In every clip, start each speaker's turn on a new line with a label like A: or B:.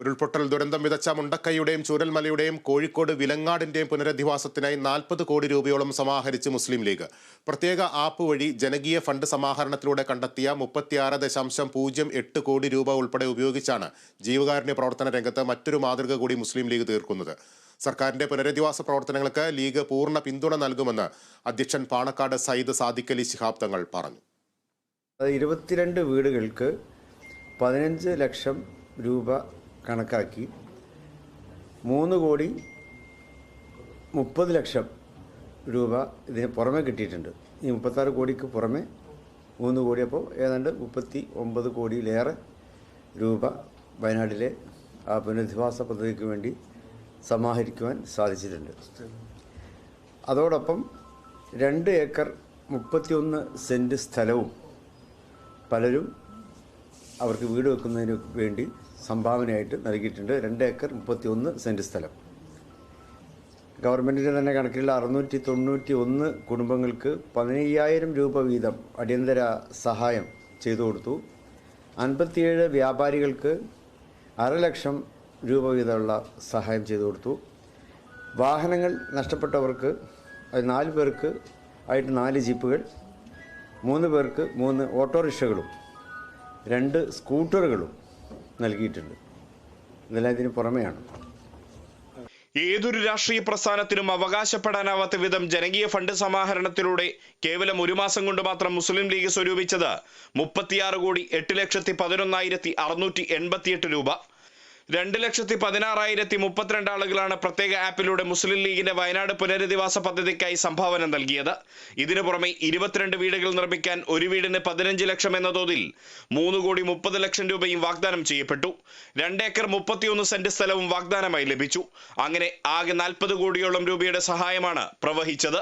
A: ഉരുൾപൊട്ടൽ ദുരന്തം വിതച്ച മുണ്ടക്കൈയുടെയും ചൂരൽമലയുടെയും കോഴിക്കോട് വിലങ്ങാടിന്റെയും പുനരധിവാസത്തിനായി നാൽപ്പത് കോടി രൂപയോളം സമാഹരിച്ച് മുസ്ലിം ലീഗ്. പ്രത്യേക ആപ്പ് വഴി ജനകീയ ഫണ്ട് സമാഹരണത്തിലൂടെ കണ്ടെത്തിയ മുപ്പത്തിയാറ് ദശാംശം പൂജ്യം എട്ട് കോടി രൂപ ഉൾപ്പെടെ ഉപയോഗിച്ചാണ് ജീവകാരുണ്യ പ്രവർത്തന രംഗത്ത് മറ്റൊരു മാതൃക കൂടി മുസ്ലിം ലീഗ് തീർക്കുന്നത്. സർക്കാരിന്റെ പുനരധിവാസ പ്രവർത്തനങ്ങൾക്ക് ലീഗ് പൂർണ പിന്തുണ നൽകുമെന്ന് അധ്യക്ഷൻ പാണക്കാട് സയ്യിദ് സാദിഖലി ശിഹാബ് തങ്ങൾ പറഞ്ഞു.
B: ഇരുപത്തിരണ്ട് വീടുകൾക്ക് പതിനഞ്ച് ലക്ഷം രൂപ കണക്കാക്കി. മൂന്ന് കോടി മുപ്പത് ലക്ഷം രൂപ ഇതിന് പുറമെ കിട്ടിയിട്ടുണ്ട്. ഈ മുപ്പത്താറ് കോടിക്ക് പുറമെ മൂന്ന് കോടി അപ്പോൾ ഏതാണ്ട് മുപ്പത്തി ഒമ്പത് കോടിയിലേറെ രൂപ വയനാട്ടിലെ ആ പുനരധിവാസ പദ്ധതിക്ക് വേണ്ടി സമാഹരിക്കുവാൻ സാധിച്ചിട്ടുണ്ട്. അതോടൊപ്പം രണ്ട് ഏക്കർ മുപ്പത്തിയൊന്ന് സെന്റ് സ്ഥലവും പലരും അവർക്ക് വീട് വെക്കുന്നതിന് വേണ്ടി സംഭാവനയായിട്ട് നൽകിയിട്ടുണ്ട്. രണ്ട് ഏക്കർ മുപ്പത്തി ഒന്ന് സെന്റ് സ്ഥലം. ഗവൺമെന്റിന്റെ തന്നെ കണക്കിലുള്ള അറുന്നൂറ്റി തൊണ്ണൂറ്റി ഒന്ന് കുടുംബങ്ങൾക്ക് പതിനയ്യായിരം രൂപ വീതം അടിയന്തര സഹായം ചെയ്തു കൊടുത്തു. അൻപത്തിയേഴ് വ്യാപാരികൾക്ക് അരലക്ഷം രൂപ വീതമുള്ള സഹായം ചെയ്തു കൊടുത്തു. വാഹനങ്ങൾ നഷ്ടപ്പെട്ടവർക്ക് നാല് പേർക്ക് ആയിട്ട് നാല് ജീപ്പുകൾ മൂന്ന് പേർക്ക് മൂന്ന് ഓട്ടോറിക്ഷകളും രണ്ട് സ്കൂട്ടറുകളും നൽകിയിട്ടുണ്ട്. ഇതെല്ലാം ഇതിന് പുറമെയാണ്.
C: ഏതൊരു രാഷ്ട്രീയ പ്രസ്ഥാനത്തിനും അവകാശപ്പെടാനാവാത്ത വിധം ജനകീയ ഫണ്ട് സമാഹരണത്തിലൂടെ കേവലം ഒരു മാസം കൊണ്ട് മാത്രം മുസ്ലിം ലീഗ് സ്വരൂപിച്ചത് മുപ്പത്തിയാറ് കോടി എട്ട് ലക്ഷത്തി പതിനൊന്നായിരത്തി അറുന്നൂറ്റി എൺപത്തിയെട്ട് രൂപ. രണ്ട് ലക്ഷത്തി പതിനാറായിരത്തി മുപ്പത്തിരണ്ട് ആളുകളാണ് പ്രത്യേക ആപ്പിലൂടെ മുസ്ലിം ലീഗിന്റെ വയനാട് പുനരധിവാസ പദ്ധതിക്കായി സംഭാവന നൽകിയത്. ഇതിനു പുറമെ ഇരുപത്തിരണ്ട് വീടുകൾ നിർമ്മിക്കാൻ ഒരു വീടിന് പതിനഞ്ച് ലക്ഷം എന്ന തോതിൽ മൂന്ന് കോടി മുപ്പത് ലക്ഷം രൂപയും വാഗ്ദാനം ചെയ്യപ്പെട്ടു. രണ്ടേക്കർ മുപ്പത്തിയൊന്ന് സെന്റ് സ്ഥലവും വാഗ്ദാനമായി ലഭിച്ചു. അങ്ങനെ ആകെ നാൽപ്പത് കോടിയോളം രൂപയുടെ സഹായമാണ് പ്രവഹിച്ചത്.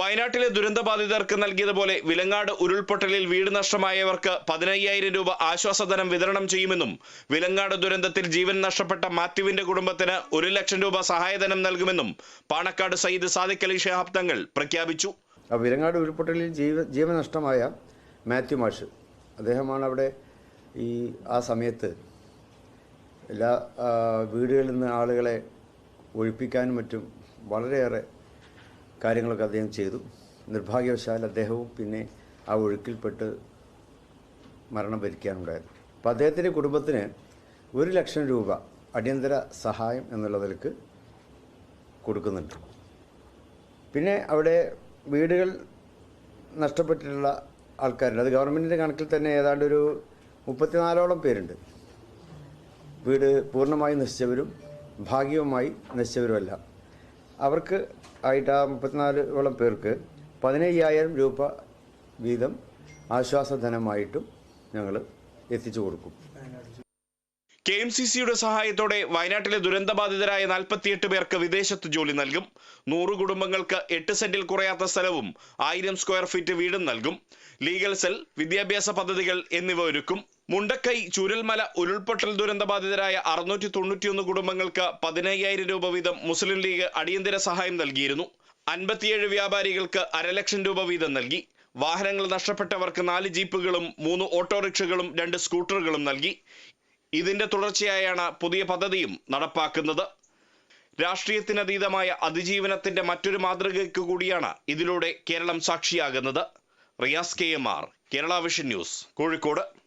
C: വയനാട്ടിലെ ദുരന്തബാധിതർക്ക് നൽകിയതുപോലെ വിലങ്ങാട് ഉരുൾപൊട്ടലിൽ വീട് നഷ്ടമായവർക്ക് പതിനയ്യായിരം രൂപ ആശ്വാസധനം വിതരണം ചെയ്യുമെന്നും വിലങ്ങാട് ദുരന്തത്തിൽ ജീവൻ നഷ്ടപ്പെട്ട മാത്യുവിന്റെ കുടുംബത്തിന് ഒരു ലക്ഷം രൂപ സഹായധനം നൽകുമെന്നും പാണക്കാട് സയ്യിദ് സാദിഖ് അലി ഷഹാബ് തങ്ങൾ പ്രഖ്യാപിച്ചു.
B: വിരങ്ങാട് ഉരുൾപൊട്ടലിൽ ജീവ ജീവനഷ്ടമായ മാത്യു മാഷ് അദ്ദേഹമാണ് അവിടെ ഈ ആ സമയത്ത് എല്ലാ വീടുകളിൽ നിന്ന് ആളുകളെ ഒഴിപ്പിക്കാനും മറ്റും വളരെയേറെ കാര്യങ്ങളൊക്കെ അദ്ദേഹം ചെയ്തു. നിർഭാഗ്യവശാൽ അദ്ദേഹവും പിന്നെ ആ ഒഴുക്കിൽപ്പെട്ട് മരണം ഭരിക്കാനുണ്ടായിരുന്നു അപ്പോൾ അദ്ദേഹത്തിന്റെ കുടുംബത്തിന് ഒരു ലക്ഷം രൂപ അടിയന്തര സഹായം എന്നുള്ള നിലയ്ക്ക് കൊടുക്കുന്നുണ്ട്. പിന്നെ അവിടെ വീടുകൾ നഷ്ടപ്പെട്ടിട്ടുള്ള ആൾക്കാരുണ്ട്. അത് ഗവൺമെന്റിന്റെ കണക്കിൽ തന്നെ ഏതാണ്ട് ഒരു മുപ്പത്തിനാലോളം പേരുണ്ട്. വീട് പൂർണമായി നശിച്ചവരും ഭാഗികമായി നശിച്ചവരുമല്ല. അവർക്ക് ആയിട്ട് ആ മുപ്പത്തിനാലോളം പേർക്ക് പതിനയ്യായിരം രൂപ വീതം ആശ്വാസധനമായിട്ടും ഞങ്ങൾ എത്തിച്ചു കൊടുക്കും.
C: കെ എം സി സിയുടെ സഹായത്തോടെ വയനാട്ടിലെ ദുരന്തബാധിതരായ നാൽപ്പത്തിയെട്ട് പേർക്ക് വിദേശത്ത് ജോലി നൽകും. നൂറ് കുടുംബങ്ങൾക്ക് എട്ട് സെന്റിൽ കുറയാത്ത സ്ഥലവും ആയിരം സ്ക്വയർ ഫീറ്റ് വീടും നൽകും. ലീഗൽ സെൽ വിദ്യാഭ്യാസ പദ്ധതികൾ എന്നിവ ഒരുക്കും. മുണ്ടക്കൈ ചുരൽമല ഉരുൾപൊട്ടൽ ദുരന്തബാധിതരായ അറുന്നൂറ്റി തൊണ്ണൂറ്റിയൊന്ന് കുടുംബങ്ങൾക്ക് പതിനയ്യായിരം രൂപ വീതം മുസ്ലിം ലീഗ് അടിയന്തര സഹായം നൽകിയിരുന്നു. അൻപത്തിയേഴ് വ്യാപാരികൾക്ക് അരലക്ഷം രൂപ വീതം നൽകി. വാഹനങ്ങൾ നഷ്ടപ്പെട്ടവർക്ക് നാല് ജീപ്പുകളും മൂന്ന് ഓട്ടോറിക്ഷകളും രണ്ട് സ്കൂട്ടറുകളും നൽകി. ഇതിന്റെ തുടർച്ചയായാണ് പുതിയ പദ്ധതിയും നടപ്പാക്കുന്നത്. രാഷ്ട്രീയത്തിനതീതമായ അതിജീവനത്തിന്റെ മറ്റൊരു മാതൃകയ്ക്ക് കൂടിയാണ് ഇതിലൂടെ Keralam സാക്ഷിയാകുന്നത്. Riyas K M R Kerala vision news Kozhikode.